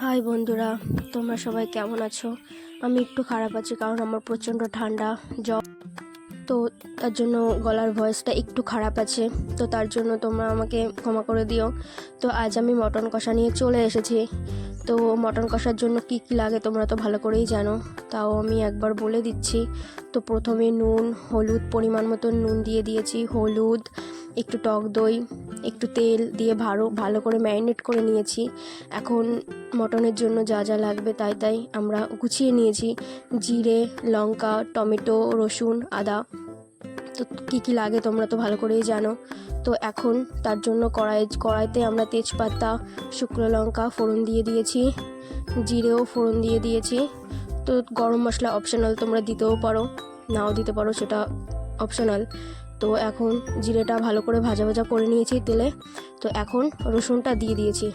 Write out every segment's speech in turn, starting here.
High বন্ধুরা, তোমরা সবাই কেমন আছো? আমি একটু খারাপ আছি কারণ আমার প্রচণ্ড ঠান্ডা, জ্বর। তো তার জন্য গলার ভয়েসটা একটু খারাপ আছে। তো তার জন্য তোমরা আমাকে ক্ষমা করে দিও। তো আজ আমি মটন কষা নিয়ে চলে এসেছি। তো মটন কষার জন্য কি কি লাগে তোমরা তো ভালো করেই জানো। তাও আমি একবার বলে দিচ্ছি। তো প্রথমে নুন, হলুদ পরিমাণ মতো নুন দিয়ে দিয়েছি। হলুদ, একটু টক দই, একটু তেল দিয়ে ভালো ভালো করে ম্যারিনেট করে নিয়েছি। এখন মটনের জন্য যা যা লাগবে তাই তাই আমরা গুছিয়ে নিয়েছি। জিরে, লঙ্কা, টমেটো, রসুন, আদা। তো কী কী লাগে তোমরা তো ভালো করেই জানো। তো এখন তার জন্য কড়াই, কড়াইতে আমরা তেজপাতা, শুকনো লঙ্কা ফোড়ন দিয়ে দিয়েছি। জিরেও ফোড়ন দিয়ে দিয়েছি। তো গরম মশলা অপশনাল তোমরা দিতেও পারো, নাও দিতে পারো, সেটা অপশনাল তো এখন জিরেটা ভালো করে ভাজা ভাজা করে নিয়েছি তেলে। তো এখন রসুনটা দিয়ে দিয়েছি।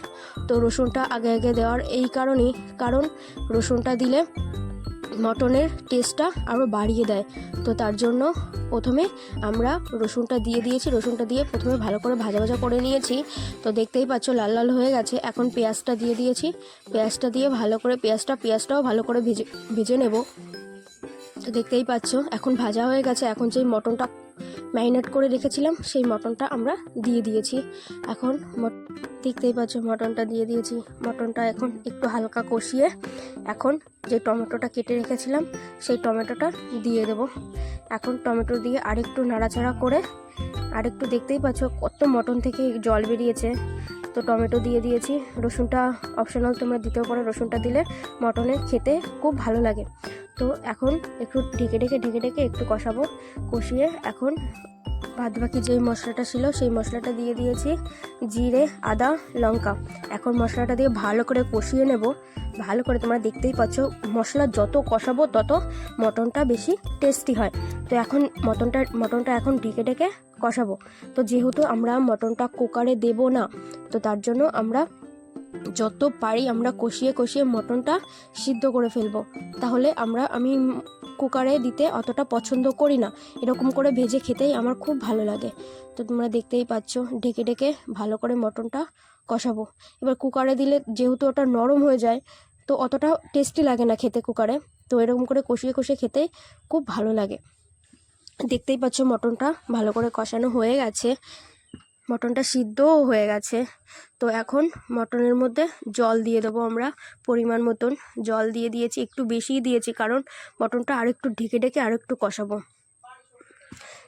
তো রসুনটা আগে আগে দেওয়ার এই কারণেই, কারণ রসুনটা দিলে মটনের টেস্টটা আরও বাড়িয়ে দেয়। তো তার জন্য প্রথমে আমরা রসুনটা দিয়ে দিয়েছি। রসুনটা দিয়ে প্রথমে ভালো করে ভাজা ভাজা করে নিয়েছি। তো দেখতেই পাচ্ছ লাল লাল হয়ে গেছে। এখন পেঁয়াজটা দিয়ে দিয়েছি। পেঁয়াজটা দিয়ে ভালো করে পেঁয়াজটা, পেঁয়াজটাও ভালো করে ভেজে ভেজে নেব। তো দেখতেই পাচ্ছ, এখন ভাজা হয়ে গেছে। এখন যে মটনটা ম্যারিনেট করে রেখেছিলাম, সেই মটনটা আমরা দিয়ে দিয়েছি। এখন দেখতেই পাচ্ছ মটনটা দিয়ে দিয়েছি। মটনটা এখন একটু হালকা কষিয়ে এখন যে টমেটোটা কেটে রেখেছিলাম, সেই টমেটোটা দিয়ে দেব। এখন টমেটো দিয়ে আরেকটু নাড়াচাড়া করে আরেকটু দেখতেই পাচ্ছ কত মটন থেকে জল বেরিয়েছে। তো টমেটো দিয়ে দিয়েছি। রসুনটা অপশনাল তোমরা দিতেও পারো রসুনটা দিলে মটনে খেতে খুব ভালো লাগে। তো এখন একটু ঢেকে ঢেকে ঢেকে ঢেকে একটু কষাবো। কষিয়ে এখন বাদ বাকি যেই মশলাটা ছিল, সেই মশলাটা দিয়ে দিয়েছি জিরে, আদা, লঙ্কা। এখন মশলাটা দিয়ে ভালো করে কষিয়ে নেব। ভালো করে তোমরা দেখতেই পাচ্ছ, মশলা যত কষাবো তত মটনটা বেশি টেস্টি হয়। তো এখন মটনটা মটনটা এখন ঢেকে ঢেকে কষাবো। তো যেহেতু আমরা মটনটা কুকারে দেব না, তো তার জন্য আমরা যত পারি আমরা কষিয়ে কষিয়ে মটনটা সিদ্ধ করে ফেলব। তাহলে আমরা, আমি কুকারে দিতে অতটা পছন্দ করি না। এরকম করে ভেজে খেতেই আমার খুব ভালো লাগে। তো তোমরা দেখতেই পাচ্ছ, ঢেকে ঢেকে ভালো করে মটনটা কষাবো। এবার কুকারে দিলে যেহেতু ওটা নরম হয়ে যায়, তো অতটা টেস্টি লাগে না খেতে কুকারে। তো এরকম করে কষিয়ে কষিয়ে খেতে খুব ভালো লাগে। দেখতেই পাচ্ছ মটনটা ভালো করে কষানো হয়ে গেছে। মটনটা সিদ্ধও হয়ে গেছে। তো এখন মটনের মধ্যে জল দিয়ে দেবো আমরা। পরিমাণ মতন জল দিয়ে দিয়েছি, একটু বেশিই দিয়েছি কারণ মটনটা আর একটু ঢেকে ঢেকে আরেকটু কষাবো।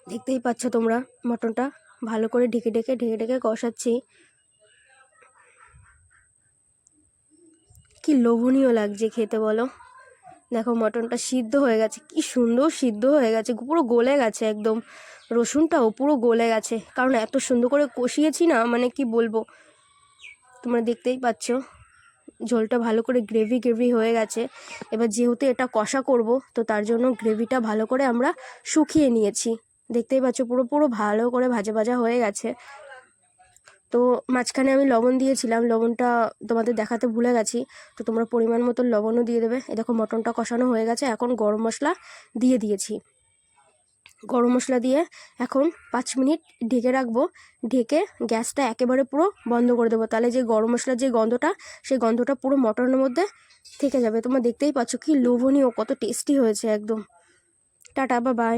দেখতেই পাচ্ছ তোমরা, মটনটা ভালো করে ঢেকে ঢেকে ঢেকে ঢেকে কষাচ্ছি। কি লোভনীয় লাগছে খেতে বলো। দেখো মটনটা সিদ্ধ হয়ে গেছে, কি সুন্দর সিদ্ধ হয়ে গেছে, পুরো গলে গেছে একদম। রসুনটাও পুরো গলে গেছে, কারণ এত সুন্দর করে কষিয়েছি না মানে কি বলব? তোমরা দেখতেই পাচ্ছ, ঝোলটা ভালো করে গ্রেভি গ্রেভি হয়ে গেছে। এবার যেহেতু এটা কষা করব, তো তার জন্য গ্রেভিটা ভালো করে আমরা শুকিয়ে নিয়েছি। দেখতেই পাচ্ছ, পুরো পুরো ভালো করে ভাজা ভাজা হয়ে গেছে। তো মাঝখানে আমি লবণ দিয়েছিলাম, লবণটা তোমাদের দেখাতে ভুলে গেছি, তো তোমরা পরিমাণ মতো লবণও দিয়ে দেবে। এ দেখো মটনটা কষানো হয়ে গেছে, এখন গরম মশলা দিয়ে দিয়েছি। গরম মশলা দিয়ে এখন পাঁচ মিনিট ঢেকে রাখব। ঢেকে গ্যাসটা একেবারে পুরো বন্ধ করে দেবো। তাহলে যে গরম মশলার যে গন্ধটা, সেই গন্ধটা পুরো মটনের মধ্যে থেকে যাবে। তোমরা দেখতেই পাচ্ছ কি লোভনীয়, কত টেস্টি হয়েছে একদম। টাটা বা বাই